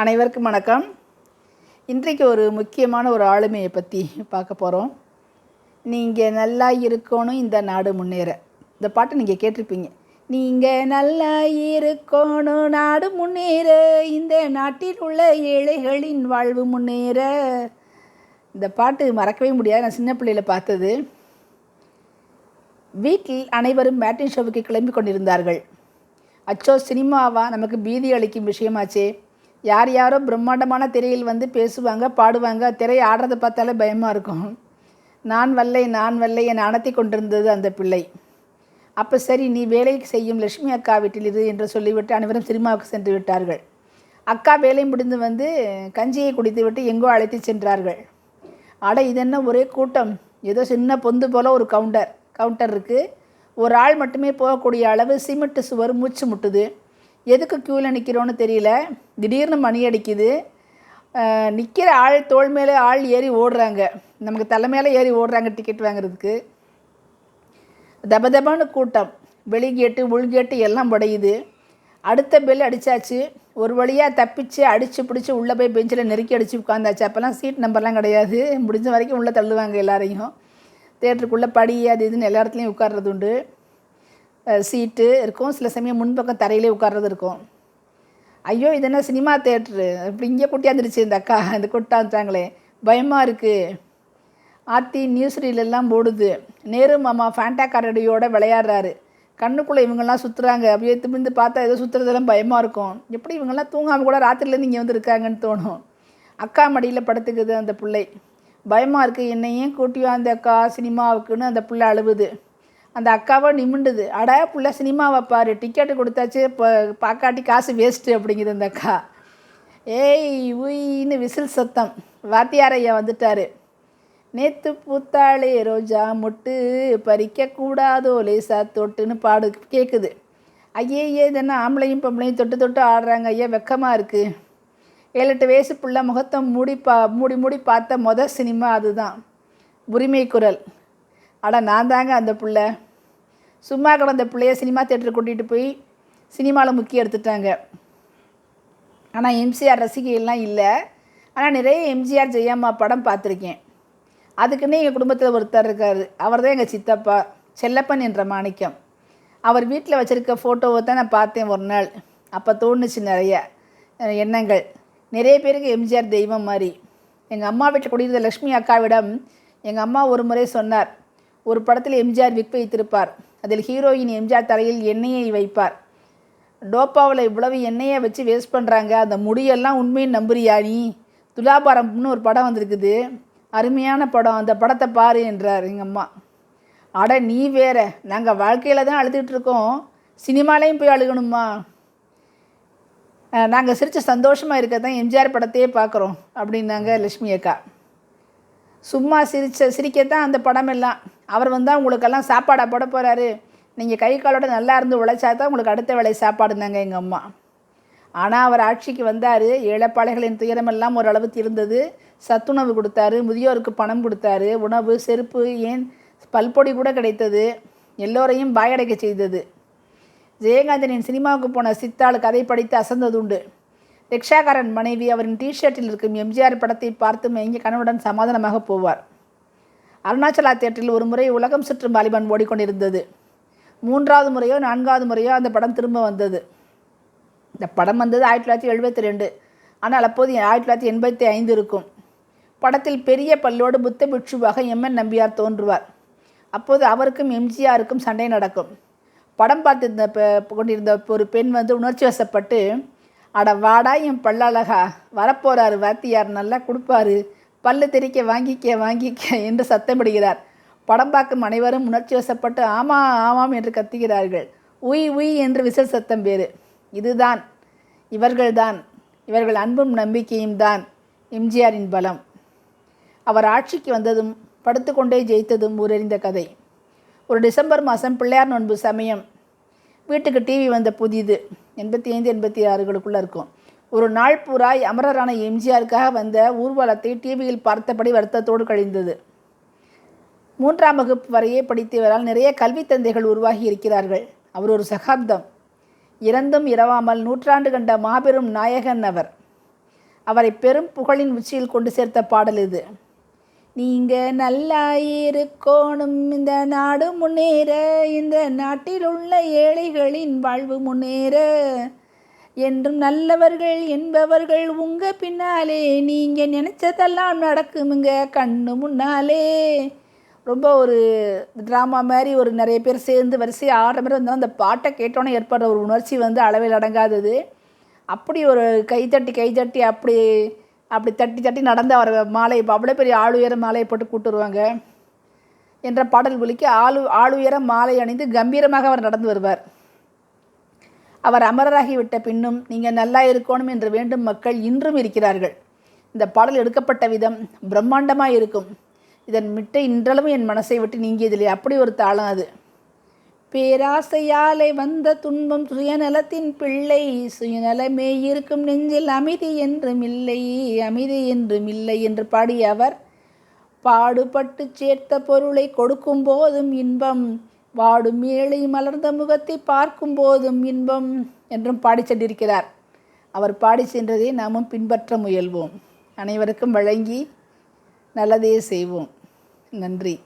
அனைவருக்கும் வணக்கம். இன்றைக்கு ஒரு முக்கியமான ஒரு ஆளுமையை பற்றி பார்க்க போகிறோம் நீங்கள் நல்லா இருக்கணும் இந்த நாடு முன்னேற. இந்த பாட்டை நீங்கள் கேட்டிருப்பீங்க. நீங்கள் நல்லா இருக்கணும் நாடு முன்னேற. இந்த நாட்டில் உள்ள ஏழைகளின் வாழ்வு முன்னேற. இந்த பாட்டு மறக்கவே முடியாது. நான் சின்ன பிள்ளையில் பார்த்தது. வீட்டில் அனைவரும் பேட்டிங் ஷோவுக்கு கிளம்பி கொண்டிருந்தார்கள். அச்சோ சினிமாவா? நமக்கு பீதி அளிக்கும் விஷயமாச்சே. யார் யாரோ பிரம்மாண்டமான திரையில் வந்து பேசுவாங்க பாடுவாங்க திரை ஆடுறதை பார்த்தாலே பயமாக இருக்கும். நான் வல்லை நான் வல்லை என அணத்தி கொண்டிருந்தது அந்த பிள்ளை. அப்போ சரி நீ வேலைக்கு செய்யும் லட்சுமி அக்கா வீட்டில் இரு என்று சொல்லிவிட்டு அனைவரும் சினிமாவுக்கு சென்று விட்டார்கள். அக்கா வேலை முடிந்து வந்து கஞ்சியை குடித்துவிட்டு எங்கோ அழைத்து சென்றார்கள். அட இது என்ன ஒரே கூட்டம்? ஏதோ சின்ன பொந்து போல் ஒரு கவுண்டர் கவுண்டர் இருக்குது ஒரு ஆள் மட்டுமே போகக்கூடிய அளவு சிமெண்ட் சுவர் மூச்சு முட்டுது. எதுக்கு க்யூவில் நிற்கிறோன்னு தெரியல. திடீர்னு மணி அடிக்குது. நிற்கிற ஆள் தோள் மேலே ஆள் ஏறி ஓடுறாங்க. நமக்கு தலை மேலே ஏறி ஓடுறாங்க டிக்கெட் வாங்குறதுக்கு. தபதபான்னு கூட்டம். வெளி கேட்டு உள் கேட்டு எல்லாம் உடையுது. அடுத்த பெல் அடித்தாச்சு ஒரு வழியாக தப்பிச்சு அடித்து பிடிச்சி உள்ளே போய் பெஞ்சில் நெருக்கி அடித்து உட்காந்தாச்சு. அப்போல்லாம் சீட் நம்பர்லாம் கிடையாது. முடிஞ்ச வரைக்கும் உள்ளே தள்ளுவாங்க எல்லாரையும். தேட்டருக்குள்ளே படி அது இதுன்னு எல்லா இடத்துலையும் உட்கார்றது உண்டு சீட்டு இருக்கும். சில சமயம் முன்பக்கம் தரையிலே உட்கார்றது இருக்கும். ஐயோ இது என்ன சினிமா தேட்ரு? இப்படி இங்கே கூட்டியாந்துருச்சு இந்த அக்கா. இந்த கூட்டாந்துட்டாங்களே பயமாக இருக்குது ஆர்த்தி நியூஸ் ரீலெல்லாம் போடுது. நேரு மாமா ஃபேண்டா கரடியோட விளையாடுறாரு. கண்ணுக்குள்ளே இவங்கெல்லாம் சுற்றுறாங்க அப்படியே திமிந்து பார்த்தா ஏதோ சுற்றுறதெல்லாம் பயமாக இருக்கும். எப்படி இவங்கெல்லாம் தூங்காமல் கூட ராத்திரிலேருந்து இங்கே வந்து இருக்காங்கன்னு தோணும். அக்கா மடியில் படுத்துக்குது அந்த பிள்ளை. பயமாக இருக்குது என்னையும் கூட்டியோ அந்த அக்கா சினிமாவுக்குன்னு அந்த பிள்ளை அழுவுது. அந்த அக்காவை நிமிண்டுது. அடா புள்ள சினிமாவை பாரு. டிக்கெட்டு கொடுத்தாச்சு. இப்போ பார்க்காட்டி காசு வேஸ்ட்டு அப்படிங்குது அந்த அக்கா. ஏய் உயின்னு விசில் சத்தம். வாத்தியாரையா வந்துட்டாரு. நேத்து பூத்தாளே ரோஜா மொட்டு பறிக்கக்கூடாதோ லேசா தொட்டுன்னு பாடு கேட்குது ஐயே இதென்ன ஆம்பளையும் பொம்பளையும் தொட்டு தொட்டு ஆடுறாங்க ஐயா. வெக்கமாக இருக்குது ஏழு எட்டு வயசு புள்ள முகத்தை மூடி பா மூடி மூடி பார்த்த மொதல் சினிமா அதுதான். உரிமை குரல். அட நான் தாங்க அந்த புள்ள. சும்மா கிடந்த பிள்ளைய சினிமா தேட்டருக்கு கூட்டிகிட்டு போய் சினிமாவில் முக்கிய எடுத்துட்டாங்க. ஆனால் எம்ஜிஆர் ரசிகைகள்லாம் இல்லை. ஆனால் நிறைய எம்ஜிஆர் ஜெயம்மா படம் பார்த்துருக்கேன். அதுக்குன்னே எங்கள் குடும்பத்தில் ஒருத்தர் இருக்கார். அவர் தான் எங்கள் சித்தப்பா செல்லப்பன் என்ற மாணிக்கம். அவர் வீட்டில் வச்சுருக்க ஃபோட்டோவை தான் நான் பார்த்தேன் ஒரு நாள். அப்போ தோணுச்சு நிறைய எண்ணங்கள். நிறைய பேருக்கு எம்ஜிஆர் தெய்வம் மாதிரி. எங்கள் அம்மா வீட்டில் குடியிருந்த லக்ஷ்மி அக்காவிடம் எங்கள் அம்மா ஒரு முறை சொன்னார் ஒரு படத்தில் எம்ஜிஆர் விக் வைத்திருப்பார். அதில் ஹீரோயின் எம்ஜிஆர் தலையில் எண்ணெயை வைப்பார். டோப்பாவில் இவ்வளவு எண்ணெயை வச்சு வேஸ்ட் பண்ணுறாங்க அந்த முடியெல்லாம் உண்மையை நம்புறியா நீ? துலாபாரம்னு ஒரு படம் வந்திருக்குது. அருமையான படம். அந்த படத்தை பாரு என்றார் எங்கள் அம்மா. அட நீ வேற. நாங்கள் வாழ்க்கையில் தான் அழுதுகிட்ருக்கோம் சினிமாலேயும் போய் அழுகணுமா? நாங்கள் சிரிச்ச சந்தோஷமாக இருக்க தான் எம்ஜிஆர் படத்தையே பார்க்குறோம் அப்படின்னாங்க லக்ஷ்மி அக்கா. சும்மா சிரிச்ச சிரிக்கத்தான் அந்த படம் எல்லாம் அவர் வந்தால் உங்களுக்கெல்லாம் சாப்பாடாக போட போகிறாரு நீங்கள் கை காலோட நல்லா இருந்து உழைச்சா தான் உங்களுக்கு அடுத்த வேலை சாப்பாடுனாங்க எங்கள் அம்மா. ஆனால் அவர் ஆட்சிக்கு வந்தார். ஏழைப்பாளைகளின் துயரமெல்லாம் ஓரளவு இருந்தது. சத்துணவு கொடுத்தாரு. முதியோருக்கு பணம் கொடுத்தாரு. உணவு செருப்பு ஏன்? பல்பொடி கூட கிடைத்தது. எல்லோரையும் பாயடைக்க செய்தது. ஜெயகாந்தனின் சினிமாவுக்கு போன சித்தாள் கதை படித்து அசந்ததுண்டு. ரிக்ஷாக்காரன் மனைவி அவரின் டிஷர்ட்டில் இருக்கும் எம்ஜிஆர் படத்தை பார்த்து மயங்கி கணவனுடன் சமாதானமாக போவார். அருணாச்சலா தேட்டரில் ஒரு முறை உலகம் சுற்றும் வாலிபன் ஓடிக்கொண்டிருந்தது. மூன்றாவது முறையோ நான்காவது முறையோ அந்த படம் திரும்ப வந்தது. இந்த படம் வந்தது ஆயிரத்தி தொள்ளாயிரத்தி எழுபத்தி ரெண்டு. ஆனால் அப்போது ஆயிரத்தி தொள்ளாயிரத்தி எண்பத்தி ஐந்து இருக்கும். படத்தில் பெரிய பல்லோடு புத்த பிட்சுவாக எம்என் நம்பியார் தோன்றுவார். அப்போது அவருக்கும் எம்ஜிஆருக்கும் சண்டை நடக்கும். படம் பார்த்திருந்த கொண்டிருந்த ஒரு பெண் வந்து உணர்ச்சி வசப்பட்டு அட வாடா என் பல்லழகா வரப்போறாரு வாத்தியார் நல்லா கொடுப்பாரு. பல்லு தெறிக்க வாங்கிக்க வாங்கிக்க என்று சத்தமிடுகிறார். படம் பார்க்கும் அனைவரும் உணர்ச்சி வசப்பட்டு ஆமா ஆமாம் என்று கத்துகிறார்கள். உய் உய் என்று விசில் சத்தம் வேறு. இதுதான் இவர்கள்தான். இவர்கள் அன்பும் நம்பிக்கையும் தான். எம்ஜிஆரின் பலம். அவர் ஆட்சிக்கு வந்ததும் படுத்துக்கொண்டே ஜெயித்ததும் ஊரறிந்த கதை. ஒரு டிசம்பர் மாதம் பிள்ளையார் நோன்பு சமயம். வீட்டுக்கு டிவி வந்த புதிது. எண்பத்தி ஐந்து எண்பத்தி ஆறுகளுக்குள்ளே இருக்கும். ஒரு நாள் பூராய் அமரரான எம்ஜிஆருக்காக வந்த ஊர்வலத்தை டிவியில் பார்த்தபடி வருத்தத்தோடு கழிந்தது. மூன்றாம் வகுப்பு வரையே படித்தவரால் நிறைய கல்வி தந்தைகள் உருவாகி இருக்கிறார்கள். அவர் ஒரு சகாப்தம். இறந்தும் இரவாமல் நூற்றாண்டு கண்ட மாபெரும் நாயகன் அவர். அவரை பெரும் புகழின் உச்சியில் கொண்டு சேர்த்த பாடல் இது. நீங்கள் நல்லா இருக்கோணும் இந்த நாடு முன்னேற இந்த நாட்டில் உள்ள ஏழைகளின் வாழ்வு முன்னேற. என்றும் நல்லவர்கள் என்பவர்கள் உங்கள் பின்னாலே நீங்கள் நினச்சதெல்லாம் நடக்குமுங்க கண்ணு முன்னாலே. ரொம்ப ஒரு ட்ராமா மாதிரி ஒரு நிறைய பேர் சேர்ந்து வரிசையாக ஆடுற மாதிரி வந்தாலும் அந்த பாட்டை கேட்டோன்னே ஏற்படுற ஒரு உணர்ச்சி வந்து அளவில் அடங்காதது. அப்படி ஒரு கைத்தட்டி கைத்தட்டி அப்படி அப்படி தட்டி தட்டி நடந்து அவர் மாலை அவ்வளோ பெரிய ஆளுயர மாலையை போட்டு கூட்டுருவாங்க என்ற பாடல் ஒலிக்க ஆளு ஆளுயர மாலை அணிந்து கம்பீரமாக அவர் நடந்து வருவார். அவர் அமரராகிவிட்ட பின்னும் நீங்கள் நல்லா இருக்கணும் என்று வேண்டும் மக்கள் இன்றும் இருக்கிறார்கள். இந்த பாடல் எடுக்கப்பட்ட விதம் பிரம்மாண்டமாக இருக்கும். இதன் மிட்டை இன்றளவும் என் மனசை விட்டு நீங்கியதில்லை. அப்படி ஒரு தாளம் அது. பேராசையாலே வந்த துன்பம் சுயநலத்தின் பிள்ளை. சுயநலமே இருக்கும் நெஞ்சில் அமைதி என்றும் இல்லை அமைதி என்றும் இல்லை என்று பாடிய அவர் பாடுபட்டு சேர்த்த பொருளை கொடுக்கும் போதும் இன்பம் வாடும் ஏழை மலர்ந்த முகத்தை பார்க்கும் போதும் இன்பம் என்றும் பாடி சென்றிருக்கிறார். அவர் பாடி சென்றதை நாமும் பின்பற்ற முயல்வோம். அனைவருக்கும் வழங்கி நல்லதே செய்வோம். நன்றி.